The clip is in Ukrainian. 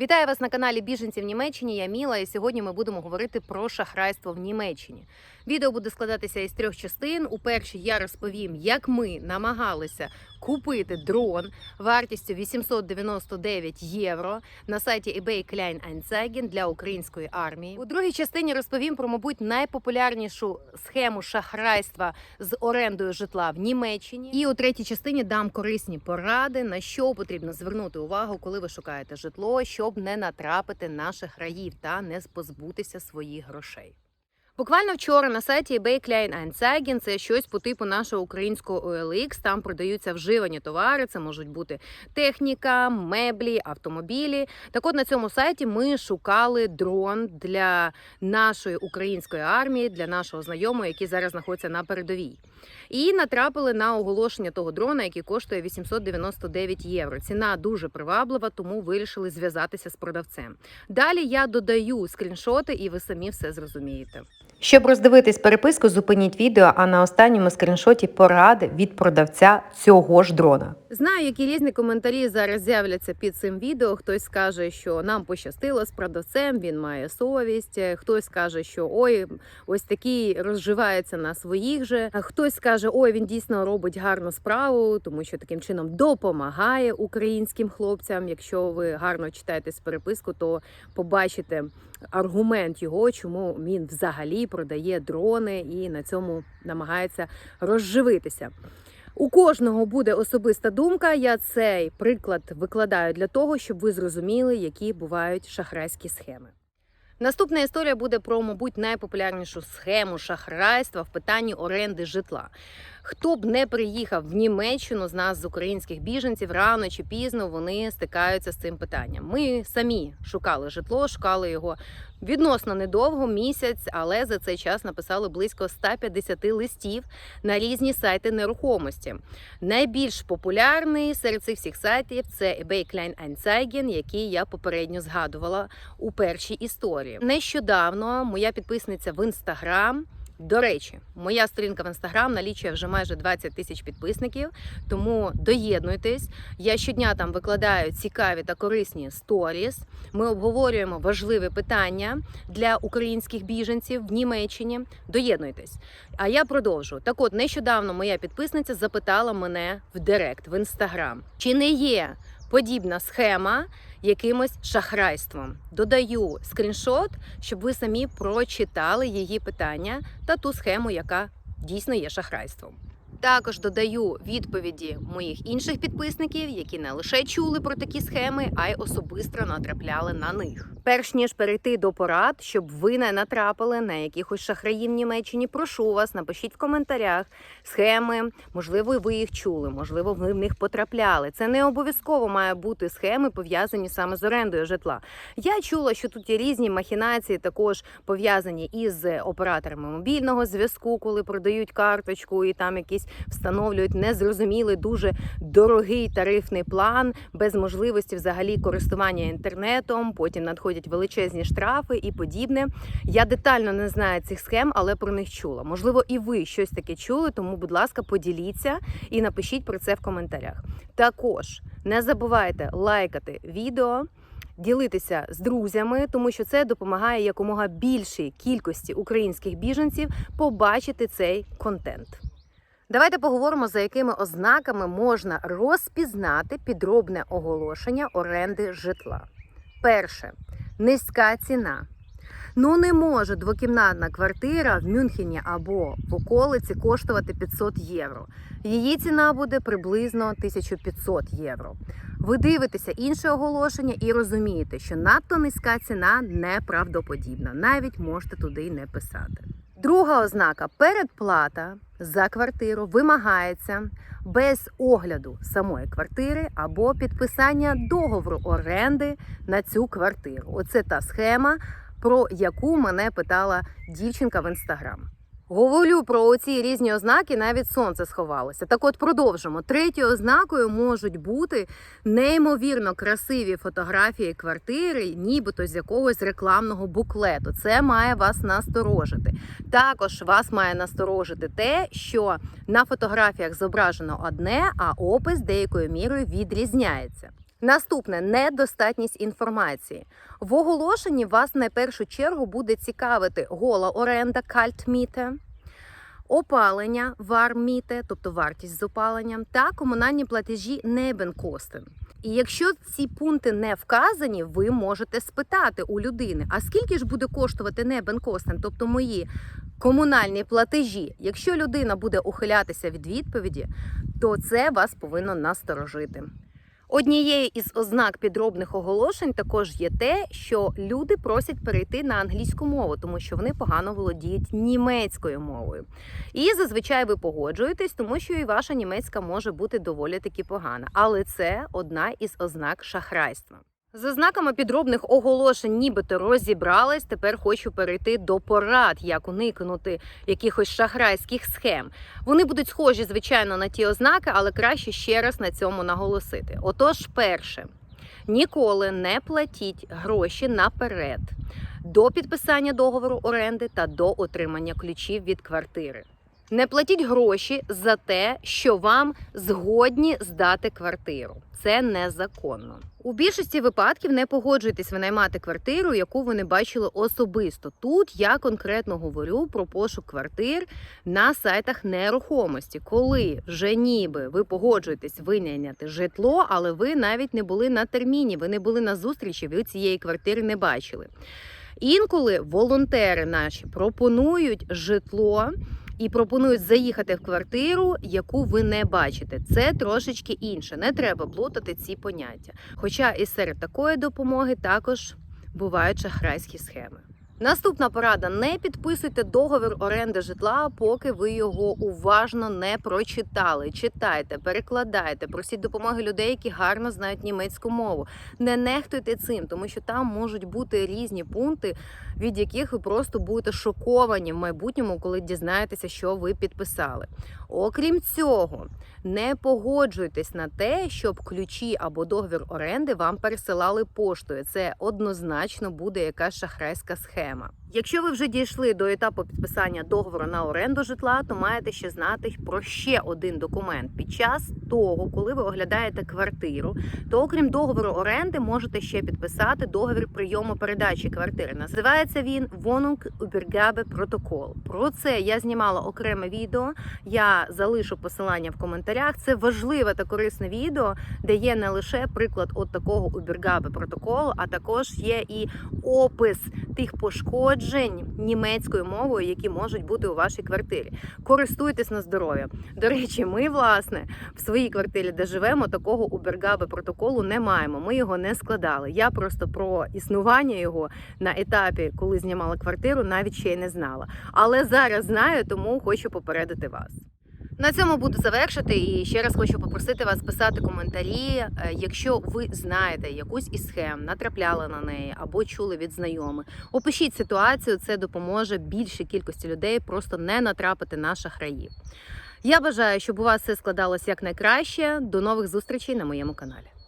Вітаю вас на каналі Біженці в Німеччині. Я Міла, і сьогодні ми будемо говорити про шахрайство в Німеччині. Відео буде складатися із трьох частин. У першій я розповім, як ми намагалися купити дрон вартістю 899 євро на сайті eBay Kleinanzeigen для української армії. У другій частині розповім про, мабуть, найпопулярнішу схему шахрайства з орендою житла в Німеччині. І у третій частині дам корисні поради, на що потрібно звернути увагу, коли ви шукаєте житло, щоб не натрапити наших раїв та не позбутися своїх грошей. Буквально вчора на сайті eBay Kleinanzeigen, це щось по типу нашого українського OLX, Там продаються вживані товари. Це можуть бути техніка, меблі, автомобілі. Так, от на цьому сайті ми шукали дрон для нашої української армії, для нашого знайомого, який зараз знаходиться на передовій. І натрапили на оголошення того дрона, який коштує 899 євро. Ціна дуже приваблива, тому вирішили зв'язатися з продавцем. Далі я додаю скріншоти, і ви самі все зрозумієте. Щоб роздивитись переписку, зупиніть відео, а на останньому скріншоті поради від продавця цього ж дрона. Знаю, які різні коментарі зараз з'являться під цим відео. Хтось скаже, що нам пощастило з продавцем, він має совість. Хтось каже, що ой, ось такий розживається на своїх же. Хтось скаже, ой, він дійсно робить гарну справу, тому що таким чином допомагає українським хлопцям. Якщо ви гарно читаєте з переписку, то побачите аргумент його, чому він взагалі продає дрони і на цьому намагається розживитися. У кожного буде особиста думка. Я цей приклад викладаю для того, щоб ви зрозуміли, які бувають шахрайські схеми. Наступна історія буде про, мабуть, найпопулярнішу схему шахрайства в питанні оренди житла. Хто б не приїхав в Німеччину з нас, з українських біженців, рано чи пізно вони стикаються з цим питанням. Ми самі шукали житло, шукали його відносно недовго, місяць, але за цей час написали близько 150 листів на різні сайти нерухомості. Найбільш популярний серед цих всіх сайтів це eBay Kleinanzeigen, який я попередньо згадувала у першій історії. Нещодавно моя підписниця в інстаграм. До речі, моя сторінка в інстаграм налічує вже майже 20 тисяч підписників, тому доєднуйтесь. Я щодня там викладаю цікаві та корисні сторіс. Ми обговорюємо важливі питання для українських біженців в Німеччині. Доєднуйтесь. А я продовжу. Так, от нещодавно моя підписниця запитала мене в Директ в інстаграм, чи не є подібна схема якимось шахрайством. Додаю скріншот, щоб ви самі прочитали її питання та ту схему, яка дійсно є шахрайством. Також додаю відповіді моїх інших підписників, які не лише чули про такі схеми, а й особисто натрапляли на них. Перш ніж перейти до порад, щоб ви не натрапили на якихось шахраїв Німеччині, прошу вас, напишіть в коментарях схеми. Можливо, ви їх чули, можливо, ви в них потрапляли. Це не обов'язково має бути схеми пов'язані саме з орендою житла. Я чула, що тут є різні махінації, також пов'язані із операторами мобільного зв'язку, коли продають карточку і там якісь встановлюють незрозумілий, дуже дорогий тарифний план без можливості взагалі користування інтернетом. Потім надходять величезні штрафи і подібне. Я детально не знаю цих схем, але про них чула. Можливо, і ви щось таке чули, тому, будь ласка, поділіться і напишіть про це в коментарях. Також не забувайте лайкати відео. Ділитися з друзями, тому що це допомагає якомога більшій кількості українських біженців побачити цей контент. Давайте поговоримо, за якими ознаками можна розпізнати підробне оголошення оренди житла. Перше низька ціна. Ну не може двокімнатна квартира в Мюнхені або в околиці коштувати 500 євро. Її ціна буде приблизно 1500 євро. Ви дивитеся інше оголошення і розумієте, що надто низька ціна неправдоподібна. Навіть можете туди й не писати. Друга ознака передплата за квартиру вимагається без огляду самої квартири або підписання договору оренди на цю квартиру. Оце та схема, про яку мене питала дівчинка в інстаграм. Говорю про оці різні ознаки, навіть сонце сховалося. Так от продовжимо. Третьою ознакою можуть бути неймовірно красиві фотографії квартири, нібито з якогось рекламного буклету. Це має вас насторожити. Також вас має насторожити те, що на фотографіях зображено одне, а опис деякою мірою відрізняється. Наступне недостатність інформації. В оголошенні вас на першу чергу буде цікавити гола оренда кальтміте, опалення варміте, тобто вартість з опаленням, та комунальні платежі небенкостен. І якщо ці пункти не вказані, ви можете спитати у людини, а скільки ж буде коштувати небенкостен, тобто мої комунальні платежі. Якщо людина буде ухилятися від відповіді, то це вас повинно насторожити. Однією із ознак підробних оголошень також є те, що люди просять перейти на англійську мову, тому що вони погано володіють німецькою мовою. І зазвичай ви погоджуєтесь, тому що і ваша німецька може бути доволі таки погана. Але це одна із ознак шахрайства. За знаками підробних оголошень, нібито розібрались. Тепер хочу перейти до порад, як уникнути якихось шахрайських схем. Вони будуть схожі, звичайно, на ті ознаки, але краще ще раз на цьому наголосити. Отож, перше, ніколи не платіть гроші наперед до підписання договору оренди та до отримання ключів від квартири. Не платіть гроші за те, що вам згодні здати квартиру. Це незаконно. У більшості випадків не погоджуйтесь винаймати квартиру, яку ви не бачили особисто. Тут я конкретно говорю про пошук квартир на сайтах нерухомості, коли вже ніби ви погоджуєтесь винайняти житло, але ви навіть не були на терміні, ви не були на зустрічі, ви цієї квартири не бачили. Інколи волонтери наші пропонують житло і пропонують заїхати в квартиру, яку ви не бачите. Це трошечки інше. Не треба плутати ці поняття. Хоча і серед такої допомоги також бувають шахрайські схеми. Наступна порада: не підписуйте договір оренди житла, поки ви його уважно не прочитали. Читайте, перекладайте, просіть допомоги людей, які гарно знають німецьку мову. Не нехтуйте цим, тому що там можуть бути різні пункти, від яких ви просто будете шоковані в майбутньому, коли дізнаєтеся, що ви підписали. Окрім цього, не погоджуйтесь на те, щоб ключі або договір оренди вам пересилали поштою. Це однозначно буде якась шахрайська схема. проблема. Якщо ви вже дійшли до етапу підписання договору на оренду житла, то маєте ще знати про ще один документ. Під час того, коли ви оглядаєте квартиру, то окрім договору оренди, можете ще підписати договір прийому передачі квартири. Називається він Wohnung Übergabe протокол. Про це я знімала окреме відео. Я залишу посилання в коментарях. Це важливе та корисне відео, де є не лише приклад от такого Übergabe протоколу, а також є і опис тих пошкоджень німецькою мовою, які можуть бути у вашій квартирі. Користуйтесь на здоров'я. До речі, ми власне в своїй квартирі, де живемо, такого Убергаби протоколу не маємо. Ми його не складали. Я просто про існування його на етапі, коли знімала квартиру, навіть ще й не знала. Але зараз знаю, тому хочу попередити вас. На цьому буду завершити і ще раз хочу попросити вас писати коментарі, е, якщо ви знаєте якусь із схем, натрапляли на неї або чули від знайомих. Опишіть ситуацію, це допоможе більшій кількості людей просто не натрапити на шахраїв. Я бажаю, щоб у вас все складалось якнайкраще. До нових зустрічей на моєму каналі.